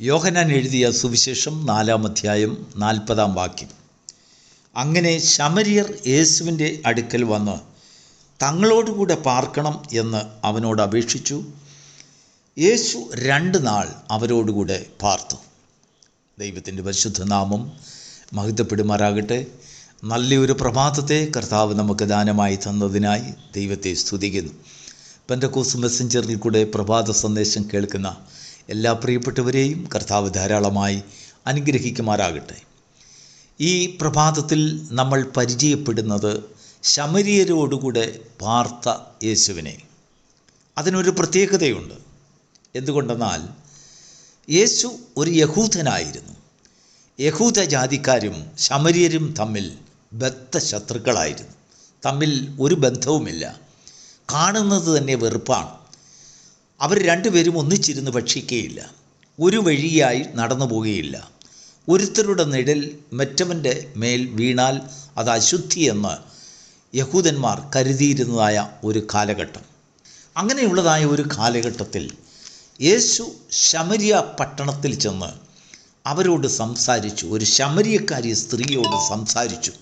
യോഹനാൻ എഴുതിയ സുവിശേഷം നാലാം അധ്യായം നാൽപ്പതാം വാക്യം. അങ്ങനെ ശമരിയർ യേശുവിന്റെ അടുക്കൽ വന്ന് തങ്ങളോടുകൂടെ പാർക്കണം എന്ന് അവനോട് അപേക്ഷിച്ചു. യേശു രണ്ട് നാൾ അവരോടുകൂടെ പാർത്തു. ദൈവത്തിന്റെ പരിശുദ്ധ നാമം മഹിതപ്പെടുമാറാകട്ടെ നല്ലൊരു പ്രഭാതത്തെ കർത്താവ് നമുക്ക് ദാനമായി തന്നതിനായി ദൈവത്തെ സ്തുതിക്കുന്നു. പെൻഡക്കോസ് മെസ്സഞ്ചറിൽ കൂടെ പ്രഭാത സന്ദേശം കേൾക്കുന്ന എല്ലാ പ്രിയപ്പെട്ടവരെയും കർത്താവ് ധാരാളമായി അനുഗ്രഹിക്കുമാറാകട്ടെ. ഈ പ്രഭാതത്തിൽ നമ്മൾ പരിചയപ്പെടുന്നത് ശമരിയരോടുകൂടെ പാർത്ത യേശുവിനെ. അതിനൊരു പ്രത്യേകതയുണ്ട്. എന്തുകൊണ്ടെന്നാൽ യേശു ഒരു യഹൂദനായിരുന്നു. യഹൂദ ജാതിക്കാരും ശമരിയരും തമ്മിൽ ബദ്ധശത്രുക്കളായിരുന്നു. തമ്മിൽ ഒരു ബന്ധവുമില്ല. കാണുന്നത് തന്നെ വെറുപ്പാണ്. അവർ രണ്ടുപേരും ഒന്നിച്ചിരുന്ന് ഭക്ഷിക്കുകയില്ല. ഒരു വഴിയായി നടന്നു പോവുകയില്ല. ഒരുത്തരുടെ നിഴൽ മറ്റവന്റെ മേൽ വീണാൽ അത് അശുദ്ധി എന്ന് യഹൂദന്മാർ കരുതിയിരുന്നതായ ഒരു കാലഘട്ടം. അങ്ങനെയുള്ളതായ ഒരു കാലഘട്ടത്തിൽ യേശു ശമരിയ പട്ടണത്തിൽ ചെന്ന് അവരോട് സംസാരിച്ചു. ഒരു ശമരിയക്കാരി സ്ത്രീയോട് സംസാരിച്ചു.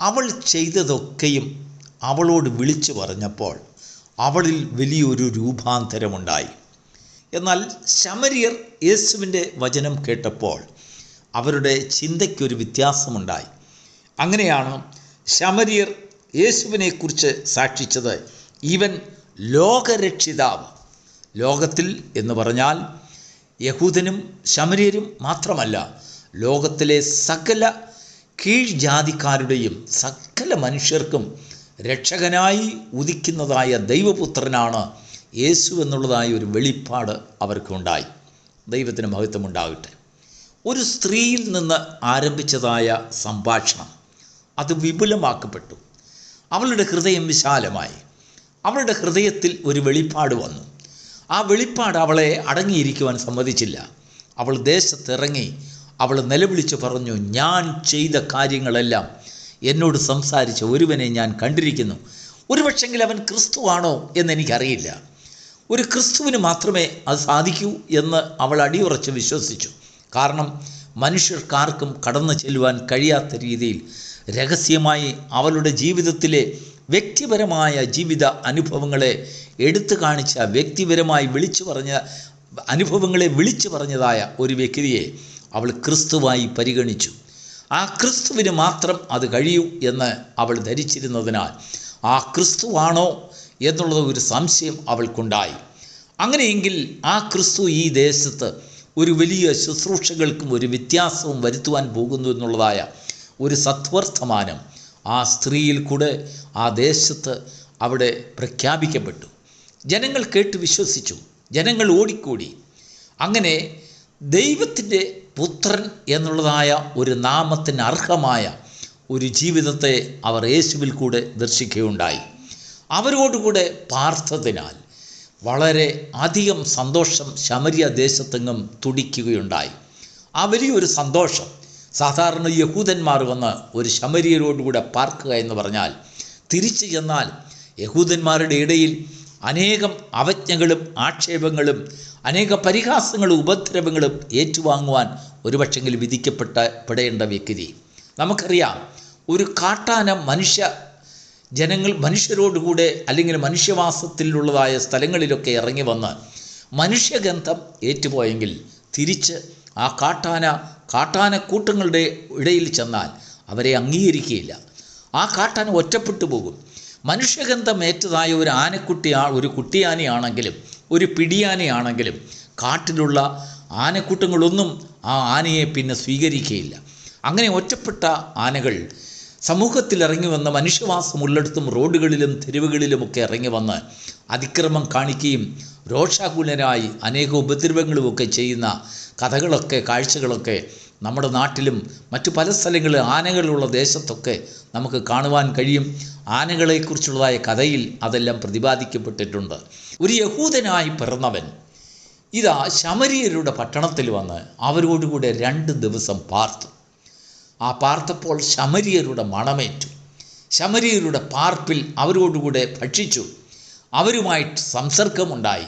അവൾ ചെയ്തതൊക്കെയും അവളോട് വിളിച്ചു പറഞ്ഞപ്പോൾ അവളിൽ വലിയൊരു രൂപാന്തരമുണ്ടായി. എന്നാൽ ശമരിയർ യേശുവിന്റെ വചനം കേട്ടപ്പോൾ അവരുടെ ചിന്തയ്ക്കൊരു വ്യത്യാസമുണ്ടായി. അങ്ങനെയാണ് ശമരിയർ യേശുവിനെക്കുറിച്ച് സാക്ഷിച്ചത്. ഇവൻ ലോകരക്ഷിതാവ്. ലോകത്തിൽ എന്ന് പറഞ്ഞാൽ യഹൂദനും ശമരിയരും മാത്രമല്ല ലോകത്തിലെ സകല കീഴ്ജാതിക്കാരുടെയും സകല മനുഷ്യർക്കും രക്ഷകനായി ഉദിക്കുന്നതായ ദൈവപുത്രനാണ് യേശു എന്നുള്ളതായ ഒരു വെളിപ്പാട് അവർക്കുണ്ടായി. ദൈവത്തിന് മഹത്വമുണ്ടാകട്ടെ. ഒരു സ്ത്രീയിൽ നിന്ന് ആരംഭിച്ചതായ സംഭാഷണം അത് വിപുലമാക്കപ്പെട്ടു. അവളുടെ ഹൃദയം വിശാലമായി. അവളുടെ ഹൃദയത്തിൽ ഒരു വെളിപ്പാട് വന്നു. ആ വെളിപ്പാട് അവളെ അടങ്ങിയിരിക്കുവാൻ സമ്മതിച്ചില്ല. അവൾ ദേശത്തിറങ്ങി. അവൾ നിലവിളിച്ച് പറഞ്ഞു ഞാൻ ചെയ്ത കാര്യങ്ങളെല്ലാം എന്നോട് സംസാരിച്ച ഒരുവനെ ഞാൻ കണ്ടിരിക്കുന്നു. ഒരുപക്ഷെങ്കിൽ അവൻ ക്രിസ്തുവാണോ എന്നെനിക്കറിയില്ല ഒരു ക്രിസ്തുവിന് മാത്രമേ അത് സാധിക്കൂ എന്ന് അവൾ അടിയുറച്ച് വിശ്വസിച്ചു. കാരണം മനുഷ്യർക്കാർക്കും കടന്നു ചെല്ലുവാൻ കഴിയാത്ത രീതിയിൽ രഹസ്യമായി അവളുടെ ജീവിതത്തിലെ വ്യക്തിപരമായ ജീവിത അനുഭവങ്ങളെ എടുത്തു കാണിച്ച വ്യക്തിപരമായി വിളിച്ചു പറഞ്ഞ അനുഭവങ്ങളെ വിളിച്ചു പറഞ്ഞതായ ഒരു വ്യക്തിയെ അവൾ ക്രിസ്തുവായി പരിഗണിച്ചു. ആ ക്രിസ്തുവിന് മാത്രം അത് കഴിയൂ എന്ന് അവൾ ധരിച്ചിരുന്നതിനാൽ ആ ക്രിസ്തുവാണോ എന്നുള്ളത് ഒരു സംശയം അവൾക്കുണ്ടായി. അങ്ങനെയെങ്കിൽ ആ ക്രിസ്തു ഈ ദേശത്ത് ഒരു വലിയ ശുശ്രൂഷകൾക്കും ഒരു വ്യത്യാസവും വരുത്തുവാൻ പോകുന്നു എന്നുള്ളതായ ഒരു സത്വർത്തമാനം ആ സ്ത്രീയിൽ കൂടെ ആ ദേശത്ത് അവിടെ പ്രഖ്യാപിക്കപ്പെട്ടു. ജനങ്ങൾ കേട്ട് വിശ്വസിച്ചു. ജനങ്ങൾ ഓടിക്കൂടി. അങ്ങനെ ദൈവത്തിന്റെ പുത്രൻ എന്നുള്ളതായ ഒരു നാമത്തിന് അർഹമായ ഒരു ജീവിതത്തെ അവർ യേശുവിൽ കൂടെ ദർശിക്കുകയുണ്ടായി. അവരോടുകൂടെ പാർത്ഥത്തിനാൽ വളരെ അധികം സന്തോഷം ശമരിയ ദേശത്തെങ്ങും തുടിക്കുകയുണ്ടായി. ആ വലിയൊരു സന്തോഷം. സാധാരണ യഹൂദന്മാർ വന്ന് ഒരു ശമരിയരോടുകൂടെ പാർക്കുക എന്ന് പറഞ്ഞാൽ തിരിച്ചു ചെന്നാൽ യഹൂദന്മാരുടെ ഇടയിൽ അനേകം അവജ്ഞകളും ആക്ഷേപങ്ങളും അനേക പരിഹാസങ്ങളും ഉപദ്രവങ്ങളും ഏറ്റുവാങ്ങുവാൻ ഒരുപക്ഷെങ്കിൽ വിധിക്കപ്പെട്ട പെടേണ്ട വ്യക്തി. നമുക്കറിയാം ഒരു കാട്ടാന മനുഷ്യ ജനങ്ങൾ മനുഷ്യരോടുകൂടെ അല്ലെങ്കിൽ മനുഷ്യവാസത്തിലുള്ളതായ സ്ഥലങ്ങളിലൊക്കെ ഇറങ്ങി വന്ന് മനുഷ്യഗന്ധം ഏറ്റുപോയെങ്കിൽ തിരിച്ച് ആ കാട്ടാന കാട്ടാന കൂട്ടങ്ങളുടെ ഇടയിൽ ചെന്നാൽ അവരെ അംഗീകരിക്കുകയില്ല. ആ കാട്ടാന ഒറ്റപ്പെട്ടു പോകും. മനുഷ്യഗന്ധം ഏറ്റതായ ഒരു ആനക്കുട്ടി ഒരു കുട്ടിയാനയാണെങ്കിലും ഒരു പിടിയാനയാണെങ്കിലും കാട്ടിലുള്ള ആനക്കൂട്ടങ്ങളൊന്നും ആ ആനയെ പിന്നെ സ്വീകരിക്കുകയില്ല. അങ്ങനെ ഒറ്റപ്പെട്ട ആനകൾ സമൂഹത്തിൽ ഇറങ്ങി വന്ന മനുഷ്യവാസമുള്ളിടത്തും റോഡുകളിലും തെരുവുകളിലുമൊക്കെ ഇറങ്ങി വന്ന് അതിക്രമം കാണിക്കുകയും രോഷാകുലരായി അനേക ഉപദ്രവങ്ങളുമൊക്കെ ചെയ്യുന്ന കഥകളൊക്കെ കാഴ്ചകളൊക്കെ നമ്മുടെ നാട്ടിലും മറ്റു പല സ്ഥലങ്ങളിലും ആനകളുള്ള ദേശത്തൊക്കെ നമുക്ക് കാണുവാൻ കഴിയും. ആനകളെക്കുറിച്ചുള്ളതായ കഥയിൽ അതെല്ലാം പ്രതിപാദിക്കപ്പെട്ടിട്ടുണ്ട്. ഒരു യഹൂദനായി പിറന്നവൻ. ഇതാ ശമരിയരുടെ പട്ടണത്തിൽ വന്ന് അവരോടുകൂടെ രണ്ട് ദിവസം പാർത്തു. ആ പാർത്തപ്പോൾ ശമരിയരുടെ മണമേറ്റു. ശമരിയരുടെ പാർപ്പിൽ അവരോടുകൂടെ ഭക്ഷിച്ചു. അവരുമായിട്ട് സംസർഗമുണ്ടായി.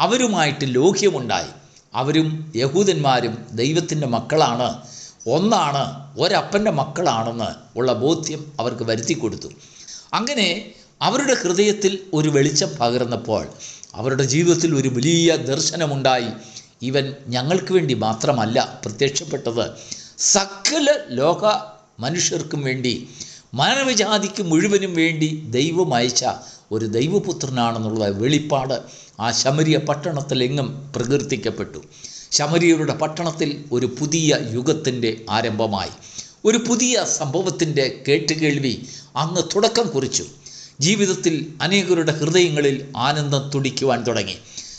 അവരുമായിട്ട് ലോഹ്യമുണ്ടായി. അവരും യഹൂദന്മാരും ദൈവത്തിന്റെ മക്കളാണ്. ഒന്നാണ് ഒരപ്പന്റെ മക്കളാണെന്ന് ഉള്ള ബോധ്യം അവർക്ക് വരുത്തി കൊടുത്തു. അങ്ങനെ അവരുടെ ഹൃദയത്തിൽ ഒരു വെളിച്ചം പകർന്നപ്പോൾ അവരുടെ ജീവിതത്തിൽ ഒരു വലിയ ദർശനമുണ്ടായി. ഇവൻ ഞങ്ങൾക്ക് വേണ്ടി മാത്രമല്ല പ്രത്യക്ഷപ്പെട്ടത്. സകല ലോക മനുഷ്യർക്കും വേണ്ടി മാനവജാതിക്ക് മുഴുവനും വേണ്ടി ദൈവം അയച്ച ഒരു ദൈവപുത്രനാണെന്നുള്ള വെളിപ്പാട് ആ ശമരിയ പട്ടണത്തിലെങ്ങും പ്രകീർത്തിക്കപ്പെട്ടു. ശമരിയരുടെ പട്ടണത്തിൽ ഒരു പുതിയ യുഗത്തിന്റെ ആരംഭമായി. ഒരു പുതിയ സംഭവത്തിന്റെ കേട്ടുകേൾവി അങ്ങ് തുടക്കം കുറിച്ചു. ജീവിതത്തിൽ അനേകരുടെ ഹൃദയങ്ങളിൽ ആനന്ദം തുടിക്കുവാൻ തുടങ്ങി.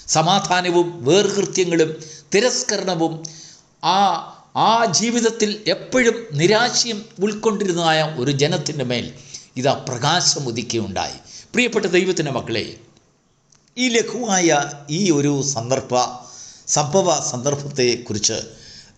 സമാധാനവും വേർകൃത്യങ്ങളും തിരസ്കരണവും ആ ആ ജീവിതത്തിൽ എപ്പോഴും നിരാശയും ഉൾക്കൊണ്ടിരുന്നതായ ഒരു ജനത്തിന്റെ മേൽ ഇതാ പ്രകാശം ഉദിക്കുകയുണ്ടായി പ്രിയപ്പെട്ട ദൈവത്തിന്റെ മക്കളെ ഈ ലഘുവായ ഈ ഒരു സന്ദർഭ സംഭവ സന്ദർഭത്തെക്കുറിച്ച്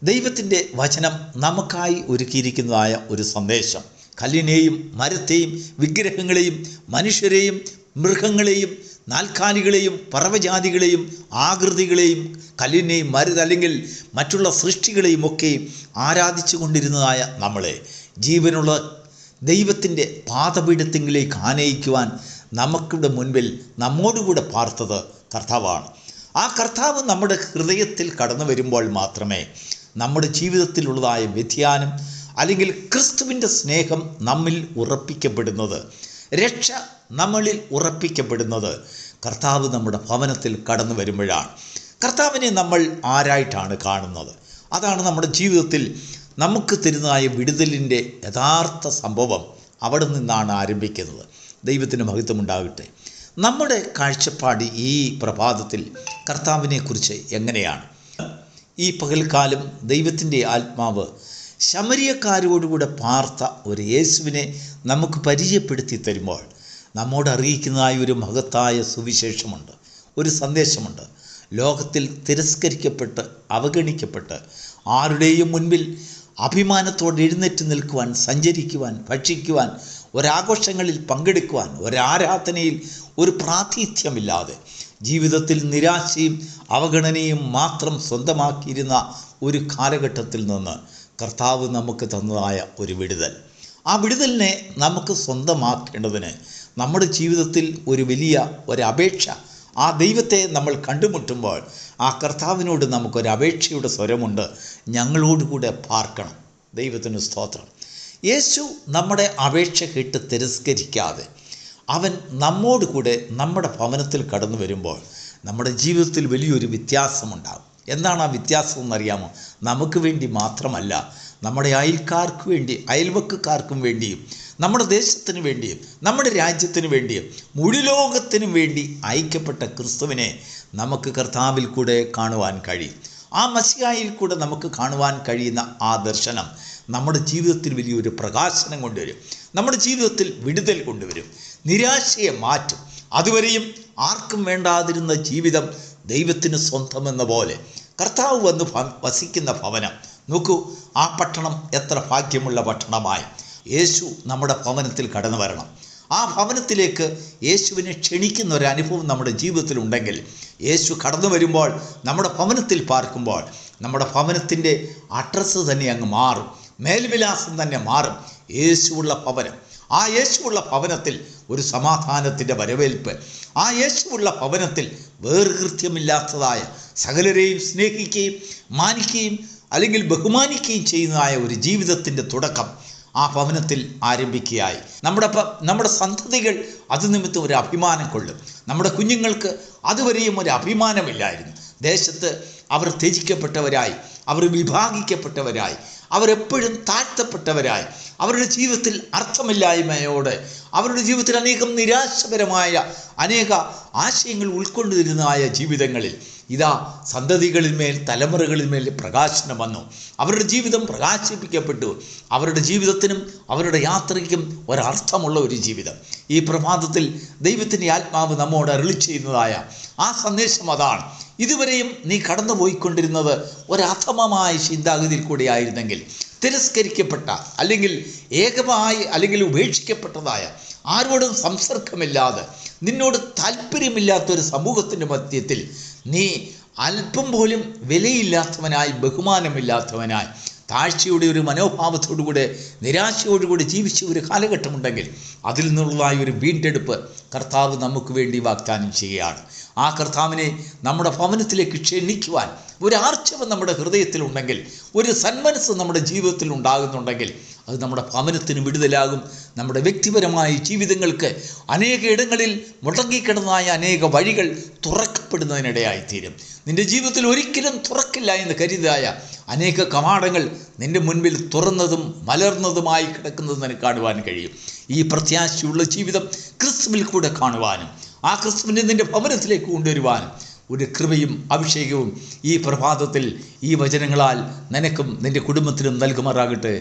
ദൈവത്തിന്റെ വചനം നമുക്കായി ഒരുക്കിയിരിക്കുന്നതായ ഒരു സന്ദേശം. കല്ലിനെയും മരത്തെയും വിഗ്രഹങ്ങളെയും മനുഷ്യരെയും മൃഗങ്ങളെയും നാൽക്കാലികളെയും പറവജാതികളെയും ആകൃതികളെയും കല്ലിനെയും മരുത് അല്ലെങ്കിൽ മറ്റുള്ള സൃഷ്ടികളെയും ഒക്കെ ആരാധിച്ചു കൊണ്ടിരുന്നതായ നമ്മളെ. ജീവനുള്ള ദൈവത്തിന്റെ പാതപീഠത്തിങ്കിലേക്ക് ആനയിക്കുവാൻ നമുക്കിവിടെ മുൻപിൽ നമ്മോടുകൂടെ പാർത്തത് കർത്താവാണ്. ആ കർത്താവ് നമ്മുടെ ഹൃദയത്തിൽ കടന്നു വരുമ്പോൾ മാത്രമേ നമ്മുടെ ജീവിതത്തിലുള്ളതായ വ്യതിയാനം അല്ലെങ്കിൽ ക്രിസ്തുവിന്റെ സ്നേഹം നമ്മിൽ ഉറപ്പിക്കപ്പെടുന്നത്. രക്ഷ നമ്മളിൽ ഉറപ്പിക്കപ്പെടുന്നത്. കർത്താവ് നമ്മുടെ ഭവനത്തിൽ കടന്നു വരുമ്പോഴാണ്. കർത്താവിനെ നമ്മൾ ആരായിട്ടാണ് കാണുന്നത്? അതാണ് നമ്മുടെ ജീവിതത്തിൽ നമുക്ക് തരുന്നതായ വിടുതലിന്റെ യഥാർത്ഥ സംഭവം. അവിടെ നിന്നാണ് ആരംഭിക്കുന്നത്. ദൈവത്തിന് മഹത്വമുണ്ടാകട്ടെ. നമ്മുടെ കാഴ്ചപ്പാട് ഈ പ്രഭാതത്തിൽ കർത്താവിനെക്കുറിച്ച് എങ്ങനെയാണ്? ഈ പകൽക്കാലം ദൈവത്തിന്റെ ആത്മാവ് ശമരിയക്കാരോടുകൂടെ പാർത്ത ഒരു യേശുവിനെ നമുക്ക് പരിചയപ്പെടുത്തി തരുമ്പോൾ നമ്മോട് അറിയിക്കുന്നതായ ഒരു മഹത്തായ സുവിശേഷമുണ്ട് ഒരു സന്ദേശമുണ്ട്. ലോകത്തിൽ തിരസ്കരിക്കപ്പെട്ട് അവഗണിക്കപ്പെട്ട് ആരുടെയും മുൻപിൽ അഭിമാനത്തോടെ എഴുന്നേറ്റ് നിൽക്കുവാൻ സഞ്ചരിക്കുവാൻ ഭക്ഷിക്കുവാൻ ഒരാഘോഷങ്ങളിൽ പങ്കെടുക്കുവാൻ ഒരാരാധനയിൽ ഒരു പ്രാതിഥ്യമില്ലാതെ ജീവിതത്തിൽ നിരാശയും അവഗണനയും മാത്രം സ്വന്തമാക്കിയിരുന്ന ഒരു കാലഘട്ടത്തിൽ നിന്ന് കർത്താവ് നമുക്ക് തന്നതായ ഒരു വിടുതൽ. ആ വിടുതലിനെ നമുക്ക് സ്വന്തമാക്കേണ്ടതിന് നമ്മുടെ ജീവിതത്തിൽ ഒരു വലിയ ഒരപേക്ഷ. ആ ദൈവത്തെ നമ്മൾ കണ്ടുമുട്ടുമ്പോൾ ആ കർത്താവിനോട് നമുക്കൊരു അപേക്ഷയുടെ സ്വരമുണ്ട്. ഞങ്ങളോടുകൂടെ പാർക്കണം. ദൈവത്തിന് സ്തോത്രം. യേശു നമ്മുടെ അപേക്ഷ കേട്ട് തിരസ്കരിക്കാതെ അവൻ നമ്മോടുകൂടെ നമ്മുടെ ഭവനത്തിൽ കടന്നു വരുമ്പോൾ നമ്മുടെ ജീവിതത്തിൽ വലിയൊരു വ്യത്യാസമുണ്ടാകും. എന്താണ് ആ വ്യത്യാസം എന്നറിയാമോ? നമുക്ക് വേണ്ടി മാത്രമല്ല നമ്മുടെ അയൽക്കാർക്ക് വേണ്ടി അയൽവക്കക്കാർക്കും വേണ്ടിയും നമ്മുടെ ദേശത്തിന് വേണ്ടിയും നമ്മുടെ രാജ്യത്തിന് വേണ്ടിയും മുഴുലോകത്തിനും വേണ്ടി അയക്കപ്പെട്ട ക്രിസ്തുവിനെ നമുക്ക് കർത്താവിൽ കൂടെ കാണുവാൻ കഴിയും. ആ മസിയായിൽ കൂടെ നമുക്ക് കാണുവാൻ കഴിയുന്ന ആ ദർശനം നമ്മുടെ ജീവിതത്തിൽ വലിയൊരു പ്രകാശനം കൊണ്ടുവരും. നമ്മുടെ ജീവിതത്തിൽ വിടുതൽ കൊണ്ടുവരും. നിരാശയെ മാറ്റും. അതുവരെയും ആർക്കും വേണ്ടാതിരുന്ന ജീവിതം ദൈവത്തിന് സ്വന്തമെന്ന പോലെ. കർത്താവ് വന്ന് വസിക്കുന്ന ഭവനം. നോക്കൂ ആ പട്ടണം എത്ര ഭാഗ്യമുള്ള പട്ടണമായി. യേശു നമ്മുടെ ഭവനത്തിൽ കടന്നു വരണം. ആ ഭവനത്തിലേക്ക് യേശുവിനെ ക്ഷണിക്കുന്ന ഒരു അനുഭവം നമ്മുടെ ജീവിതത്തിൽ ഉണ്ടെങ്കിൽ യേശു കടന്നു വരുമ്പോൾ നമ്മുടെ ഭവനത്തിൽ പാർക്കുമ്പോൾ നമ്മുടെ ഭവനത്തിന്റെ അഡ്രസ്സ് തന്നെ അങ്ങ് മാറും. മേൽവിലാസം തന്നെ മാറും. യേശുവുള്ള ഭവനം. ആ യേശുവുള്ള ഭവനത്തിൽ ഒരു സമാധാനത്തിന്റെ വരവേൽപ്പ്. ആ യേശുവുള്ള ഭവനത്തിൽ വേർകൃത്യമില്ലാത്തതായ സകലരെയും സ്നേഹിക്കുകയും മാനിക്കുകയും അല്ലെങ്കിൽ ബഹുമാനിക്കുകയും ചെയ്യുന്നതായ ഒരു ജീവിതത്തിന്റെ തുടക്കം ആ ഭവനത്തിൽ ആരംഭിക്കുകയായി. നമ്മുടെ നമ്മുടെ സന്തതികൾ അത് നിമിത്തം ഒരു അഭിമാനം കൊള്ളും. നമ്മുടെ കുഞ്ഞുങ്ങൾക്ക് അതുവരെയും ഒരു അഭിമാനമില്ലായിരുന്നു. ദേശത്ത് അവർ ത്യജിക്കപ്പെട്ടവരായി അവർ വിഭാഗിക്കപ്പെട്ടവരായി അവരെപ്പോഴും താഴ്ത്തപ്പെട്ടവരായി അവരുടെ ജീവിതത്തിൽ അർത്ഥമില്ലായ്മയോടെ അവരുടെ ജീവിതത്തിൽ അനേകം നിരാശപരമായ അനേക ആശയങ്ങൾ ഉൾക്കൊണ്ടിരുന്നതായ ജീവിതങ്ങളിൽ ഇതാ സന്തതികളിന്മേൽ തലമുറകളിന്മേൽ പ്രകാശനം വന്നു. അവരുടെ ജീവിതം പ്രകാശിപ്പിക്കപ്പെട്ടു. അവരുടെ ജീവിതത്തിനും അവരുടെ യാത്രയ്ക്കും ഒരർത്ഥമുള്ള ഒരു ജീവിതം. ഈ പ്രഭാതത്തിൽ ദൈവത്തിന്റെ ആത്മാവ് നമ്മോട് അരുളി ചെയ്യുന്നതായ ആ സന്ദേശം അതാണ്. ഇതുവരെയും നീ കടന്നുപോയിക്കൊണ്ടിരുന്നത് ഒരഥമമായ ചിന്താഗതിയിൽ കൂടെ ആയിരുന്നെങ്കിൽ തിരസ്കരിക്കപ്പെട്ട അല്ലെങ്കിൽ ഏകമായി അല്ലെങ്കിൽ ഉപേക്ഷിക്കപ്പെട്ടതായ ആരോടും സംസർഗമില്ലാതെ നിന്നോട് താല്പര്യമില്ലാത്ത ഒരു സമൂഹത്തിന്റെ മധ്യത്തിൽ നീ അല്പം പോലും വിലയില്ലാത്തവനായി ബഹുമാനമില്ലാത്തവനായി താഴ്ചയുടെ ഒരു മനോഭാവത്തോടുകൂടെ നിരാശയോടുകൂടി ജീവിച്ച ഒരു കാലഘട്ടമുണ്ടെങ്കിൽ അതിൽ നിന്നുള്ളതായ ഒരു വീണ്ടെടുപ്പ് കർത്താവ് നമുക്ക് വേണ്ടി വാഗ്ദാനം ചെയ്യുകയാണ്. ആ കർത്താവിനെ നമ്മുടെ ഭവനത്തിലേക്ക് ക്ഷണിക്കുവാൻ ഒരു ആർച്ചവം നമ്മുടെ ഹൃദയത്തിലുണ്ടെങ്കിൽ ഒരു സന്മനസ് നമ്മുടെ ജീവിതത്തിൽ ഉണ്ടാകുന്നുണ്ടെങ്കിൽ അത് നമ്മുടെ ഭവനത്തിന് വിടുതലാകും. നമ്മുടെ വ്യക്തിപരമായ ജീവിതങ്ങൾക്ക് അനേക ഇടങ്ങളിൽ മുടങ്ങിക്കിടന്നതായ അനേക വഴികൾ തുറക്കപ്പെടുന്നതിനിടയായിത്തീരും. നിന്റെ ജീവിതത്തിൽ ഒരിക്കലും തുറക്കില്ല എന്ന് കരുതായ അനേക കവാടങ്ങൾ നിന്റെ മുൻപിൽ തുറന്നതും മലർന്നതുമായി കിടക്കുന്നത് നിനക്ക് കാണുവാൻ കഴിയും. ഈ പ്രത്യാശയുള്ള ജീവിതം ക്രിസ്മിൽ കൂടെ കാണുവാനും ആ ക്രിസ്തുവിനെ നിന്റെ ഭവനത്തിലേക്ക് കൊണ്ടുവരുവാൻ ഒരു കൃപയും അഭിഷേകവും ഈ പ്രഭാതത്തിൽ ഈ വചനങ്ങളാൽ നിനക്കും നിന്റെ കുടുംബത്തിനും നൽകുമാറാകട്ടെ.